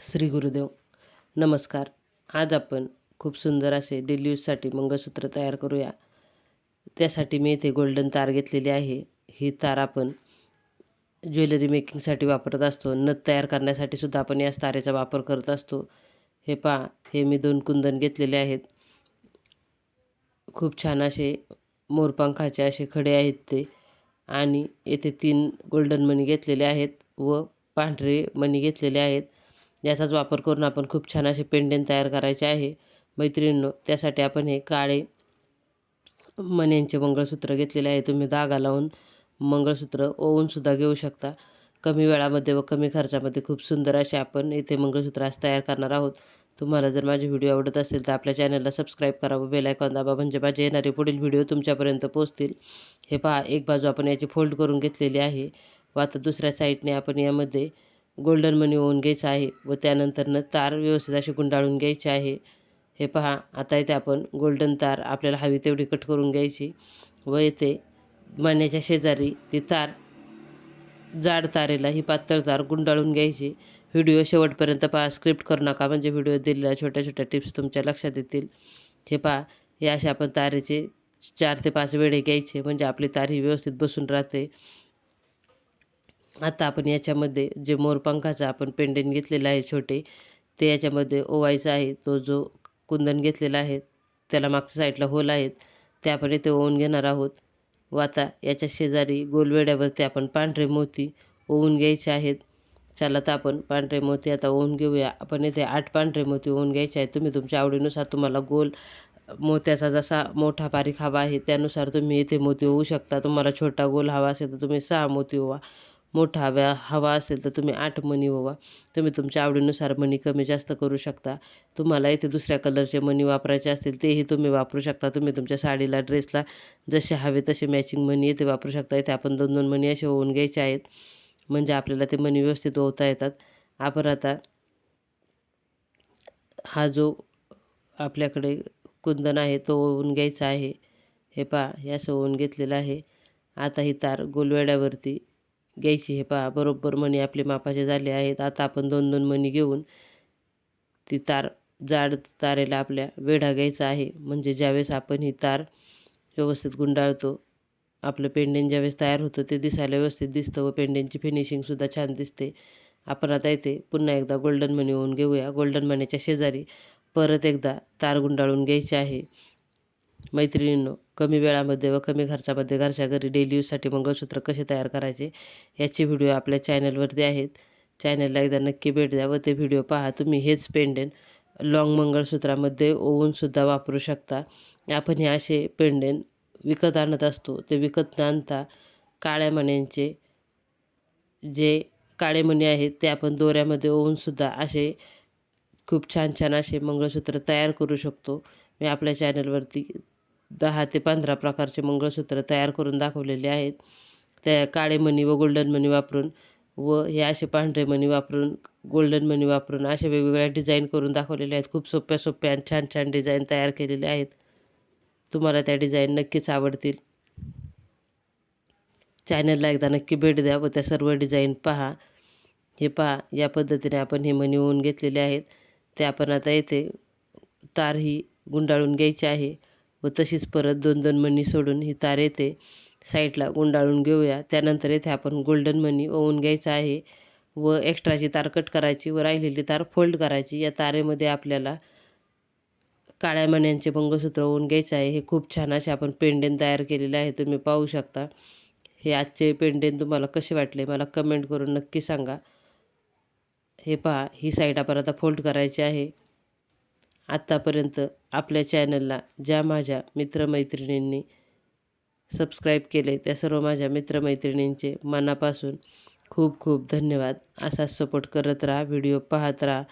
श्री गुरुदेव. नमस्कार. आज आपण खूप सुंदर असे डेली यूजसाठी मंगळसूत्र तयार करूया. त्यासाठी मी इथे गोल्डन तार घेतलेली आहे. ही तार आपण ज्वेलरी मेकिंगसाठी वापरत असतो. नथ तयार करण्यासाठी सुद्धा आपण याच तारेचा वापर करत असतो. हे पहा हे मी दोन कुंदन घेतलेले आहेत. खूप छान असे मोरपंखाचे असे खडे आहेत ते. आणि येथे तीन गोल्डन मणी घेतलेले आहेत व पांढरे मणी घेतलेले आहेत. याचाच वापर करून आपण खूप छान असे पेंडेंट तयार करायचे आहे. मैत्रिणींनो त्यासाठी आपण हे काळे मण्यांचे मंगळसूत्र घेतलेले आहे. तुम्ही धागा लावून मंगळसूत्र ओवूनसुद्धा घेऊ शकता. कमी वेळामध्ये व कमी खर्चामध्ये खूप सुंदर असे आपण इथे मंगळसूत्र आज तयार करणार आहोत. तुम्हाला जर माझे व्हिडिओ आवडत असेल तर आपल्या चॅनलला सबस्क्राईब करा व बेलायकॉन दाबा म्हणजे माझे येणारे पुढील व्हिडिओ तुमच्यापर्यंत पोहोचतील. हे पहा एक बाजू आपण याची फोल्ड करून घेतलेली आहे व आता दुसऱ्या साईडने आपण यामध्ये गोल्डन मनी होऊन घ्यायचं आहे व त्यानंतरनं तार व्यवस्थित अशी गुंडाळून घ्यायची आहे. हे पहा आता इथे आपण गोल्डन तार आपल्याला हवी तेवढी कट करून घ्यायची व येथे मान्याच्या शेजारी ती तार जाड तारेला ही पातळ तार गुंडाळून घ्यायची. व्हिडिओ शेवटपर्यंत पहा स्क्रिप्ट करू नका म्हणजे व्हिडिओ दिलेल्या छोट्या छोट्या टिप्स तुमच्या लक्षात येतील. हे पहा हे असे आपण तारेचे चार ते पाच वेळे घ्यायचे म्हणजे आपली तार ही व्यवस्थित बसून राहते. आता आपण याच्यामध्ये जे मोरपंखाचा आपण पेंडेंट घेतलेला आहे छोटे ते याच्यामध्ये ओवायचा आहे. तो जो कुंदन घेतलेला आहे त्याला मागच्या साईडला होल आहेत. ते आपण इथे ओवून घेणार आहोत. व आता याच्या शेजारी गोलवेड्यावरती आपण पांढरे मोती ओवून घ्यायचे आहेत. चला तर आपण पांढरे मोती आता ओवून घेऊया. आपण इथे आठ पांढरे मोती ओवून घ्यायचे आहेत. तुम्ही तुमच्या आवडीनुसार तुम्हाला गोल मोत्याचा जसा मोठा बारीक हवा आहे त्यानुसार तुम्ही इथे मोती होऊ शकता. तुम्हाला छोटा गोल हवा असेल तर तुम्ही सहा मोती ओवा. मोठा हव्या हवा असेल तर तुम्ही आठ मणी ओवा तुम्ही तुमच्या आवडीनुसार मणी कमी जास्त करू शकता. तुम्हाला इथे दुसऱ्या कलरचे मणी वापरायचे असतील तेही तुम्ही वापरू शकता. तुम्ही तुमच्या साडीला ड्रेसला जसे हवे तसे मॅचिंग मणी इथे वापरू शकता. इथे आपण दोन दोन मणी असे होऊन घ्यायचे आहेत. म्हणजे आपल्याला ते मणी व्यवस्थित ओवता येतात. आपण आता हा जो आपल्याकडे कुंदन आहे तो ओवून घ्यायचा आहे. हे पहा हे असं ओवून घेतलेलं आहे. आता ही तार गोलवेड्यावरती घ्यायची हे पहा बरोबर मणी आपले मापाचे झाले आहेत. आता आपण दोन दोन मणी घेऊन ती तार जाड तारेला आपल्या वेढा घ्यायचा आहे. म्हणजे ज्यावेळेस आपण ही तार व्यवस्थित गुंडाळतो आपलं पेंडेन ज्यावेळेस तयार होतं ते दिसायला व्यवस्थित दिसतं व पेंडेंटची फिनिशिंगसुद्धा छान दिसते. आपण आता इथे पुन्हा एकदा गोल्डन मनी होऊन घेऊया. गोल्डन मनीच्या शेजारी परत एकदा तार गुंडाळून घ्यायची आहे. मैत्रिणींनो कमी वेळामध्ये व कमी खर्चामध्ये घरच्या घरी डेली यूजसाठी मंगळसूत्र कसे तयार करायचे याचे व्हिडिओ आपल्या चॅनलवरती आहेत. चॅनलला एकदा नक्की भेट द्या व ते व्हिडिओ पहा. तुम्ही हेच पेंडेंट लॉंग मंगळसूत्रामध्ये ओवूनसुद्धा वापरू शकता. आपण हे असे पेंडेंट विकत आणत असतो. ते विकत न आणता काळ्या मण्यांचे जे काळे मणी आहेत ते आपण दोऱ्यामध्ये ओवूनसुद्धा असे खूप छान छान असे मंगळसूत्र तयार करू शकतो. मी आपल्या चॅनलवरती दहा ते पंधरा प्रकारचे मंगळसूत्र तयार करून दाखवलेले आहेत. त्या काळे मणी व गोल्डन मणी वापरून व हे असे पांढरे मणी वापरून गोल्डन मणी वापरून अशा वेगवेगळ्या डिझाईन करून दाखवलेले आहेत. खूप सोप्या सोप्या आणि छान छान डिझाईन तयार केलेले आहेत. तुम्हाला त्या डिझाईन नक्कीच आवडतील. चॅनलला एकदा नक्की भेट द्या व त्या सर्व डिझाईन पहा. हे पहा या पद्धतीने आपण हे मणी होऊन घेतलेले आहेत. ते आपण आता येथे तार ही गुंडाळून घ्यायची आहे. व तशीच परत दोन दोन मणी सोडून ही तार येते. साईडला गुंडाळून घेऊया. त्यानंतर येथे आपण गोल्डन मनी ओवून घ्यायचा आहे व एक्स्ट्राची तार कट करायची व राहिलेली तार फोल्ड करायची. या तारेमध्ये आपल्याला काळ्या मण्यांचे मंगळसूत्र ओवून घ्यायचं आहे. हे खूप छान असे आपण पेंडेन तयार केलेले आहे. तुम्ही पाहू शकता. हे आजचे पेंडेन तुम्हाला कसे वाटले मला कमेंट करून नक्की सांगा. हे पहा ही साईड आपण आता फोल्ड करायची आहे. आत्तापर्यंत आपल्या चॅनलला ज्या माझ्या मित्रमैत्रिणींनी सबस्क्राईब केले त्या सर्व माझ्या मित्रमैत्रिणींचे मनापासून खूप खूप धन्यवाद. असाच सपोर्ट करत राहा व्हिडिओ पाहत राहा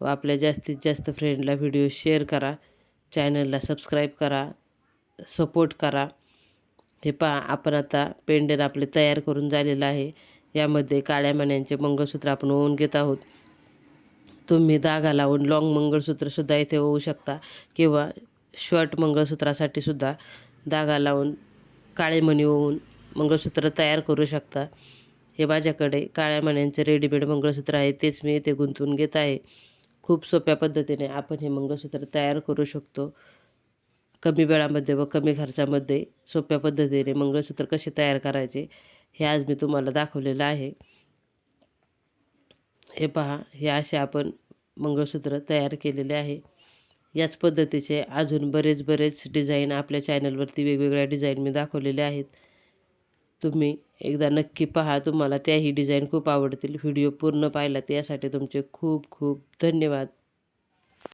व आपल्या जास्तीत जास्त फ्रेंडला व्हिडिओ शेअर करा चॅनलला सबस्क्राईब करा सपोर्ट करा. हे पहा आपण आता पेंडेन आपले तयार करून झालेलं आहे. यामध्ये काळ्या मण्यांचे मंगळसूत्र आपण ओवून घेत आहोत. तुम्ही धागा लावून लाँग मंगळसूत्रसुद्धा इथे होऊ शकता किंवा शॉर्ट मंगळसूत्रासाठी सुद्धा धागा लावून काळे मणी होऊन मंगळसूत्र तयार करू शकता. हे माझ्याकडे काळ्या मण्यांचे रेडीमेड मंगळसूत्र आहे तेच मी इथे गुंतवून घेत आहे. खूप सोप्या पद्धतीने आपण हे मंगळसूत्र तयार करू शकतो. कमी वेळामध्ये व कमी खर्चामध्ये सोप्या पद्धतीने मंगळसूत्र कसे तयार करायचे हे आज मी तुम्हाला दाखवलेलं आहे. हे पहा हे असे आपण मंगळसूत्र तयार केलेले आहे. याच पद्धतीचे अजून बरेच बरेच डिझाईन आपल्या चॅनलवरती वेगवेगळ्या डिझाईन मी दाखवलेले आहेत. तुम्ही एकदा नक्की पहा तुम्हाला त्याही डिझाईन खूप आवडतील. व्हिडिओ पूर्ण पाहिला यासाठी तुमचे खूप खूप धन्यवाद.